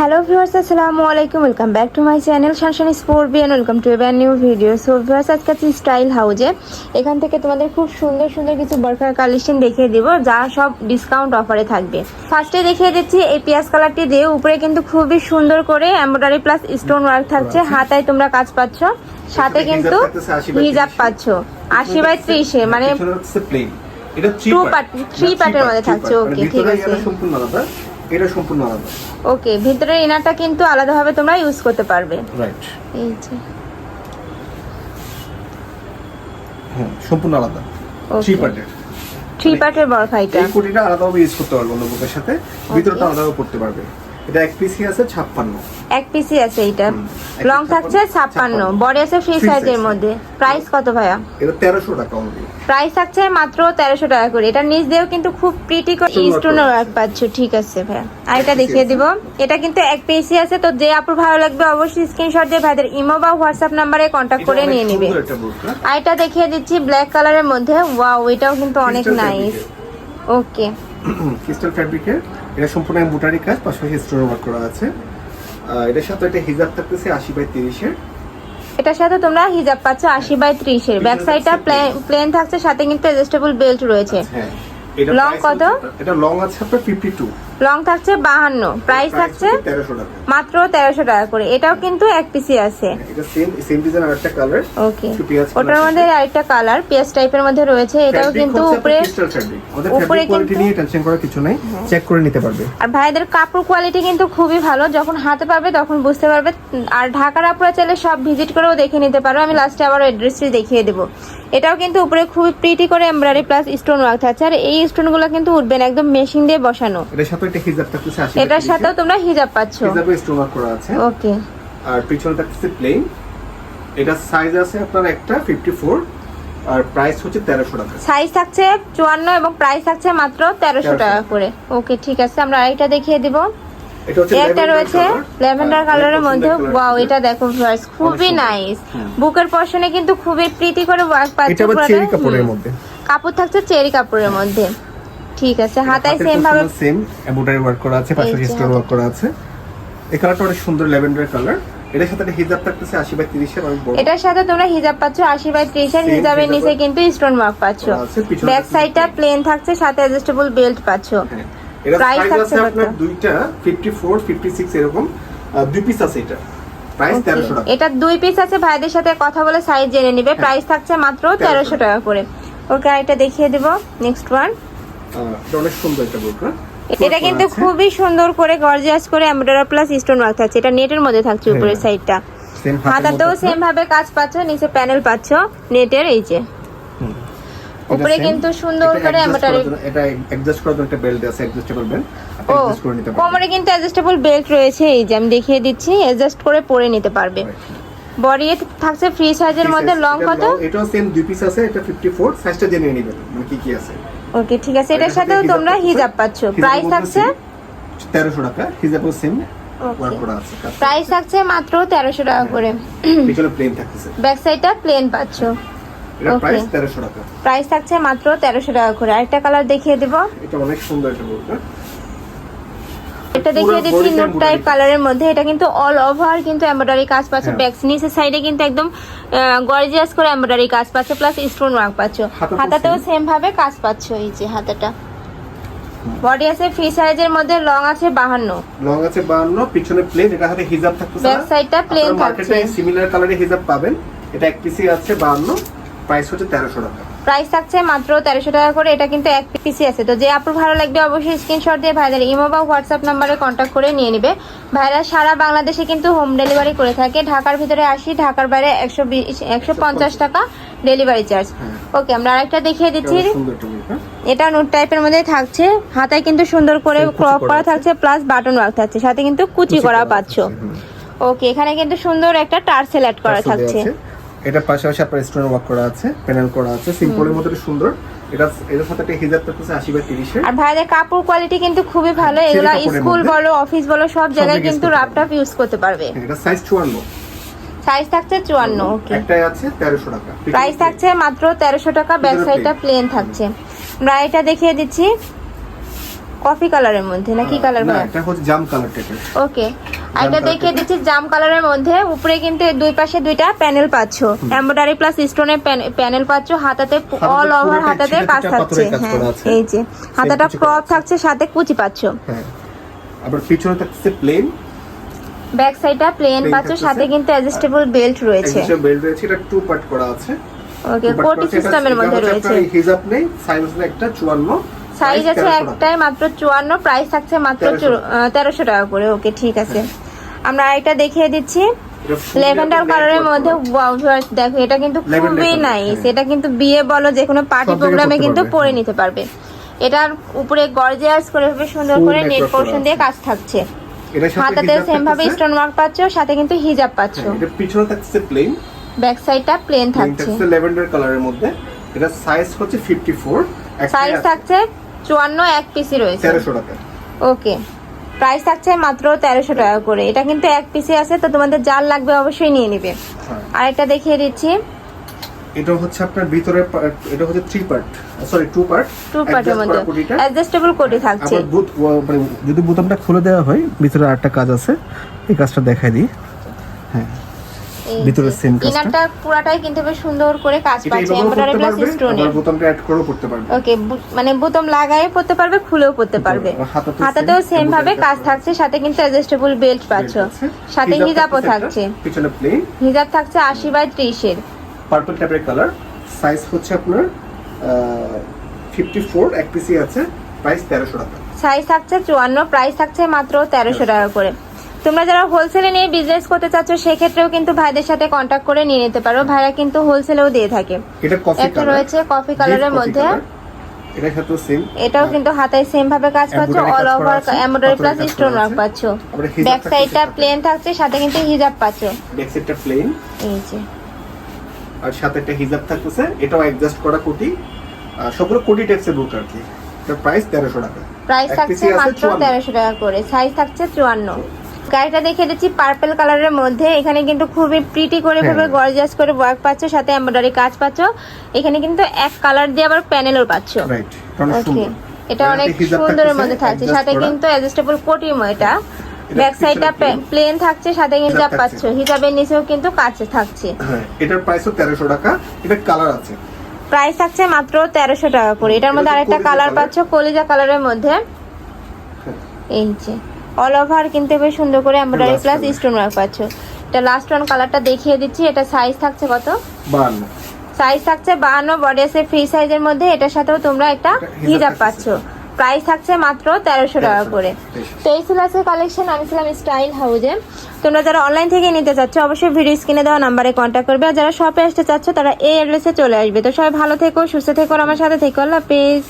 Hello viewers আসসালামু আলাইকুম। Welcome back to my channel Shanshani sport B and welcome to এবার new video so viewers আজকে আছি style হাউজে এখান থেকে তোমাদের খুব সুন্দর সুন্দর কিছু বরফার কালেকশন দেখিয়ে দিব যা সব ডিসকাউন্ট অফারে থাকবে। ফার্স্টে দেখিয়ে দিচ্ছি এই পিয়াজ কালারটি দিয়ে উপরে কিন্তু খুবই সুন্দর করে এমব্রয়ডারি প্লাস স্টোন ওয়ার্ক থাকছে। হাতায় তোমরা কাজ পাচ্ছ সাথে কিন্তু হিজাব পাচ্ছ। আশি বাই ত্রিশে মানে। এটা part-এর part, মধ্যে থাকছে, okay, মানে ঠিক আছে। সম্পূর্ণ এটা সম্পূর্ণ আলাদা। ওকে ভিতরের ইনারটা কিন্তু আলাদাভাবে তোমরা ইউজ করতে পারবে। রাইট এই যে। হ্যাঁ সম্পূর্ণ আলাদা. থ্রি পার্টের থ্রি পার্টের বরফাইটা এই কোটিটা আলাদাভাবে ইউজ করতে পারবে বুকের সাথে। ভিতরটা আলাদাভাবে করতে পারবে। এটা এক পিসি আছে ছাপ্পান্ন। এক পিসি আছে এইটা লং থাকছে ছাপ্পান্ন। ছাপ্পান্ন। বডি আছে ফ্রি সাইজের মধ্যে। প্রাইস কত ভাইয়া? এটা তেরোশো টাকা অনলি প্রাইস থাকছে মাত্র তেরোশো টাকা করে। এটা নিচ দিয়েও কিন্তু খুব প্রিটি work ওয়ার্ক পাচ্ছ। ঠিক আছে ভাইয়া। আর এটা দেখিয়ে দিব। এটা কিন্তু এক পিসি আছে। তো যে আপুর ভালো লাগবে অবশ্যই স্ক্রিনশট দিয়ে ভাইদের ইমো বা হোয়াটসঅ্যাপ নাম্বারে কন্ট্যাক্ট করে নিয়ে নেবে। আর এটা দেখিয়ে দিচ্ছি ব্ল্যাক কালারের মধ্যে। ওয়াও এটাও কিন্তু অনেক নাইস ওকে ক্রিস্টাল ফ্যাব্রিকের এটা সম্পূর্ণ এমব্রয়ডারি কাজ পাশাপাশি স্টোন ওয়ার্ক করা আছে। এটার সাথে একটা হিজাব থাকতেছে আশি বাই তিরিশের। এটার সাথে তোমরা হিজাব পাচ্ছ আশি বাই ত্রিশের। ব্যাক সাইডটা প্লেন থাকছে সাথে কিন্তু অ্যাডজাস্টেবল বেল্ট রয়েছে। লং এটা Long কত? এটা লং আছে আপনার ফিফটি টু লং থাকছে বাহান্ন। প্রাইস থাকছে মাত্র তেরোশো টাকা করে। এটাও কিন্তু এক পিসি আছে। ওকে ওটার মধ্যে আরেকটা কালার পেঁয়াজ টাইপের মধ্যে রয়েছে। এটাও কিন্তু উপরে উপরে কিছু নাই। চেক করে নিতে পারবে। আর ভাইদের কাপড় কোয়ালিটি কিন্তু খুবই ভালো। যখন হাতে পাবে তখন বুঝতে পারবে। আর ঢাকার আপুরা চাইলে সব ভিজিট করেও দেখে নিতে পারো। আমি লাস্টে আবার অ্যাড্রেসটি দেখিয়ে দেবো। এটাও কিন্তু উপরে খুবই প্রিটি করে এমব্রয়ডারি প্লাস স্টোন ওয়ার্ক থাকছে। আর এই স্টোনগুলো কিন্তু উঠবে না একদম মেশিন দিয়ে বসানো। এটার সাথে একটা হিজাব থাকতেছে 80 এটার সাথেও তোমরা হিজাব পাচ্ছ? হিজাবে ওয়ার্ক করা আছে। ওকে। আর পিছনে থাকতেছে প্লেন এটা সাইজ আছে আপনার একটা 54 আর প্রাইস হচ্ছে 1300 টাকা। সাইজ থাকছে চুয়ান্ন এবং প্রাইস থাকছে মাত্র তেরোশো 1300 টাকা করে। ওকে ঠিক আছে আমরা আরেকটা দেখিয়ে দিব। এটা রয়েছে। ল্যাভেন্ডার কালারের মধ্যে ওয়াও এটা দেখো ভিউয়ার্স খুবই নাইস বুকের পশনে কিন্তু খুবই প্রীতি করে ওয়ার্ক পাচ্ছে এটা চেরি কাপড়ের মধ্যে। কাপড় থাকছে চেরি কাপড়ের মধ্যে। ঠিক আছে হাতায় সেম ভাবে সেম এমব্রয়ডারি ওয়ার্ক করা আছে স্টোন ওয়ার্ক করা আছে। এই কালারটা অনেক সুন্দর ল্যাভেন্ডার কালার এটার সাথে হিজাব থাকতেছে 80 বাই 30 এর অনেক বড়। এটার সাথে তোমরা হিজাব পাচ্ছ আশি বাই ত্রিশের Same হিজাবের নিচে কিন্তু স্টোন ওয়ার্ক পাচ্ছ। ব্যাক সাইডটা প্লেন থাকছে সাথে অ্যাডজাস্টেবল বেল্ট পাচ্ছ। হ্যাঁ এটা Price থাকছে? আপনার দুইটা 54 56 এরকম। দুই পিস আছে এটা। প্রাইস 1300 টাকা। এটা দুই পিস আছে ভাইদের সাথে কথা বলে সাইজ জেনে নিবে। প্রাইস থাকছে মাত্র তেরোশো টাকা। করে। ওকে এটা দেখিয়ে দেবো। নেক্সট ওয়ান এটা অনেক সুন্দর একটা বোরকা এটা কিন্তু খুবই সুন্দর করে গর্জিয়াস করে এমব্রয়ডারি প্লাস স্টোন ওয়ার্ক থাকছে। এটা নেটের মধ্যে থাকছে উপরের হ্যাঁ। সাইডটা সেম হাতাতেও সেম ভাবে কাজ পাচ্ছ নিচে প্যানেল পাচ্ছ নেটের এই যে। উপরে কিন্তু সুন্দর করে এমব্রয়ডারি এটা অ্যাডজাস্ট করার জন্য একটা বেল্ট আছে অ্যাডজাস্টেবল বেল্ট ও অ্যাডজাস্ট করে নিতে পারবেন। কোমরে কিন্তু অ্যাডজাস্টেবল বেল্ট রয়েছে এই যে আমি দেখিয়ে দিচ্ছি অ্যাডজাস্ট করে পরে নিতে পারবে। বডি থাকছে ফ্রি সাইজের মধ্যে লং কত? এটাও সেম দুই পিস আছে এটা 54 সাইজটা জেনে নেবেন মানে কি কি আছে। ওকে ঠিক আছে এটার সাথেও তোমরা হিজাব পাচ্ছ। প্রাইস থাকছে? same, 1300 টাকা হিজাবও সেম প্রাইস থাকছে। মাত্র তেরোশো টাকা করে। পিছনে প্লেন থাকছে ব্যাক সাইডটা প্লেন পাচ্ছ. প্রাইস 1300 টাকা। প্রাইস থাকছে মাত্র তেরোশো টাকা করে। আরেকটা কালার দেখিয়ে দেব। এটা অনেক সুন্দর একটা বোরকা এটা দেখিয়ে দিচ্ছি নোট টাইপ কালারের মধ্যে। এটা কিন্তু অল ওভার কিন্তু এমব্রয়ডারি কাজ পাচ্ছে। ব্যাক নিচের সাইডে কিন্তু একদম গর্জিয়াস করে এমব্রয়ডারি কাজ পাচ্ছে প্লাস স্টোন ওয়ার্ক পাচ্ছ। হাতাতেও সেম ভাবে কাজ পাচ্ছ এই যে হাতাটা। বডি আছে ফ্রি সাইজের মধ্যে লং আছে বাহান্ন। লং আছে 52 পিছনে প্লেন এটা হিজাব থাকতেছে Back side টা plain মার্কেটে থাকছে। সিমিলার কালারের হিজাব পাবেন। এটা এক পিসি আছে 52 প্রাইস হচ্ছে 1300 টাকা। প্রাইস থাকছে মাত্র তেরোশো টাকা করে। এটা কিন্তু এক পিসি আছে। তো যে আপুর ভালো লাগবে অবশ্যই স্ক্রিনশট দিয়ে ভাইদের ইমো বা হোয়াটসঅ্যাপ নাম্বারে কন্ট্যাক্ট করে নিয়ে নেবে। ভাইরা সারা বাংলাদেশে কিন্তু হোম ডেলিভারি করে থাকে। ঢাকার ভিতরে আসি ঢাকার বাইরে একশো বিশ একশো পঞ্চাশ টাকা ডেলিভারি চার্জ। ওকে আমরা আরেকটা দেখিয়ে দিচ্ছি। এটা নোট টাইপের মধ্যে থাকছে। হাতায় কিন্তু সুন্দর করে ক্রপ করা করা থাকছে প্লাস বাটন ওয়ার্ক থাকছে। সাথে কিন্তু কুচি করা পাচ্ছ ওকে এখানে কিন্তু সুন্দর একটা টার্সেল অ্যাড করা থাকছে। আছে। এটা পাশাপাশি আপনার স্টোন ওয়ার্ক করা আছে প্যানেল করা আছে সিম্পলের মধ্যে সুন্দর। এটা এর সাথে একটা হিজাব থাকতেছে 80 বাই 30 এর আর ভাইদের কাপড় কোয়ালিটি কিন্তু খুবই ভালো এগুলা স্কুল বলো অফিস বলো সব জায়গায় কিন্তু করতে রাপটাপ ইউজ করতে পারবে। হ্যাঁ, এটা সাইজ 54 সাইজ থাকছে চুয়ান্ন ওকে একটাই আছে 1300 টাকা। প্রাইস থাকছে মাত্র তেরোশো টাকা ব্যাক সাইডটা প্লেন থাকছে। আমরা এটা দেখিয়ে দিচ্ছি। কফি কালারের মধ্যে না কি কালার না এটা হচ্ছে জাম কালার টাইপের ওকে এটা দেখিয়ে দিচ্ছি জাম কালারের মধ্যে উপরে কিন্তু দুই পাশে দুইটা প্যানেল পাচ্ছ। এমব্রয়ডারি প্লাস স্টোনের প্যানেল পাচ্ছ হাতাতে অল ওভার হাতাতে কাজ থাকছে হ্যাঁ এই যে হাতাটা ক্রপ থাকছে সাথে কুচি পাচ্ছ। হ্যাঁ। আবার পিছনে থাকছে প্লেন ব্যাক সাইডটা প্লেন পাচ্ছ সাথে কিন্তু অ্যাডজাস্টেবল বেল্ট রয়েছে। বেল্ট রয়েছে এটা টু পার্ট করা আছে। ওকে কোটি সিস্টেমের মধ্যে রয়েছে। হিজাব নেই সাইজ একটা 54 সাইজ আছে একটাই মাত্র চুয়ান্ন প্রাইস থাকছে মাত্র 1300 তেরোশো টাকা করে। ওকে ঠিক আছে। আমরা আরেকটা দেখিয়ে দিচ্ছি। লেভেন্ডার কালারের মধ্যে ওয়াও ভিউয়ার্স দেখো এটা কিন্তু খুবই নাইস হ্যাঁ। এটা কিন্তু বিয়ে বলো যে কোনো পার্টি প্রোগ্রামে কিন্তু পরে। নিতে পারবে। এটার উপরে গর্জিয়াস করে ভাবে সুন্দর করে নেট পোর্শন দিয়ে কাজ থাকছে। হাতাতে সেম ভাবে স্টোন ওয়ার্ক পাচ্ছ সাথে কিন্তু হিজাব পাচ্ছ। হ্যাঁ, এটা পিছনে থাকছে প্লেন ব্যাক সাইডটা প্লেন থাকছে। ল্যাভেন্ডার কালারের মধ্যে। এটা সাইজ হচ্ছে 54 সাইজ থাকছে চুয়ান্ন এক পিসি রয়েছে। 1300 টাকা। ওকে প্রাইস থাকছে মাত্র তেরোশো টাকা করে। এটা কিন্তু এক পিসে আছে তো তোমাদের জাল লাগবে অবশ্যই নিয়ে নিবে। হ্যাঁ। আরেকটা দেখিয়ে দিচ্ছি। এটা হচ্ছে আপনার ভিতরে এটা হচ্ছে three part sorry two part two পার্টের মধ্যে। অ্যাডজাস্টেবল কোটি থাকছে। বুট মানে যদি বোতামটা খুলে দেওয়া হয় ভিতরে আরেকটা কাজ আছে এই কাজটা দেখাই দিই। হ্যাঁ। ভিতরে যে, same কাজটা। ইনারটা পুরাটাই কিন্তু বেশ সুন্দর করে কাজ পাচ্ছে এমব্রয়ডারি প্লাস পারবে? স্টোনের আবার বোতামটা অ্যাড করেও করতে পারবে? ওকে মানে বোতাম লাগায়ে পড়তে পারবে খুলেও পড়তে পারবে। হাতাতেও সেম ভাবে কাজ কাজ থাকছে সাথে কিন্তু অ্যাডজাস্টেবল বেল্ট পাচ্ছ। সাথে হিজাব হিজাবও থাকছে পিছনে প্লেন হিজাব থাকছে আশি বাই ত্রিশের পার্পল টাইপের কালার সাইজ হচ্ছে আপনার ফিফটি ফোর এক পিসি আছে। প্রাইস তেরোশো টাকা। সাইজ থাকছে চুয়ান্ন প্রাইস থাকছে মাত্র তেরোশো। টাকা করে। তোমরা যারা হোলসেলে নিয়ে বিজনেস করতে চাচ্ছ সেক্ষেত্রেও কিন্তু ভাইদের সাথে কন্ট্যাক্ট করে নিয়ে নিতে পারো। ভাইরা কিন্তু হোলসেলেও দিয়ে থাকে। এটা রয়েছে কফি কালারের মধ্যে। সেম এটাও কিন্তু হাতায় সেম ভাবে কাজ পাচ্ছ all over embroidery plus stone work. পাচ্ছ। ব্যাক সাইডটা প্লেন থাকছে সাথে কিন্তু হিজাব পাচ্ছ। ব্যাক সাইডটা প্লেন এই যে। আর সাথে একটা হিজাব থাকতেছে এটাও অ্যাডজাস্ট করা কোটি সবগুলো কোটি টাইপসের বুক আর কি প্রাইস তেরোশো টাকা। প্রাইস থাকছে মাত্র 54 তেরোশো টাকা করে। সাইজ থাকছে চুয়ান্ন। গাড়িটা দেখে দিচ্ছি পার্পল কালারের মধ্যে। এখানে কিন্তু খুবই প্রিটি করে হ্যাঁ। ভাবে গর্জিয়াস করে ওয়ার্ক পাচ্ছ সাথে এমব্রয়ডারি কাজ পাচ্ছ। এখানে কিন্তু এক কালার দিয়ে আবার প্যানেলও পাচ্ছ। রাইট ওকে এটা অনেক সুন্দরের মধ্যে থাকছে। সাথে কিন্তু অ্যাডজাস্টেবল কোটিমো এটা। ব্যাক সাইডটা প্লেন থাকছে সাথে হিজাব। পাচ্ছ। হিজাবের নিচেও কিন্তু কাছে থাকছে। হ্যাঁ এটার প্রাইসও তেরোশো টাকা। এটা কালার আছে। প্রাইস থাকছে মাত্র তেরোশো টাকা করে। এটার মধ্যে আরেকটা কালার। পাচ্ছ কলিজা কালারের মধ্যে। হ্যাঁ। এই যে। অল ওভার কিন্তু বেশ সুন্দর করে এমব্রয়ডারি প্লাস। স্টোন ওয়ার্ক পাচ্ছ। এটা লাস্ট ওয়ান কালারটা দেখিয়ে দিচ্ছি এটা সাইজ থাকছে কত? বান্ন সাইজ থাকছে বাহান্ন বডি আছে ফ্রি সাইজের মধ্যে এটার সাথেও তোমরা একটা হিজাব। পাচ্ছ। প্রাইস থাকছে মাত্র তেরোশো টাকা করে। তো এই ছিল আজকে কালেকশন আমি ছিলাম স্টাইল হাউজে তোমরা যারা অনলাইন থেকে নিতে চাচ্ছ অবশ্যই ভিডিও স্ক্রিনে দেওয়া নাম্বারে কন্ট্যাক্ট করবে। আর যারা শপে আসতে চাচ্ছ তারা এই অ্যাড্রেসে চলে আসবে। তো সবাই ভালো থেকো সুস্থ থেকো আমার সাথে থেকো। আল্লাহ হাফেজ।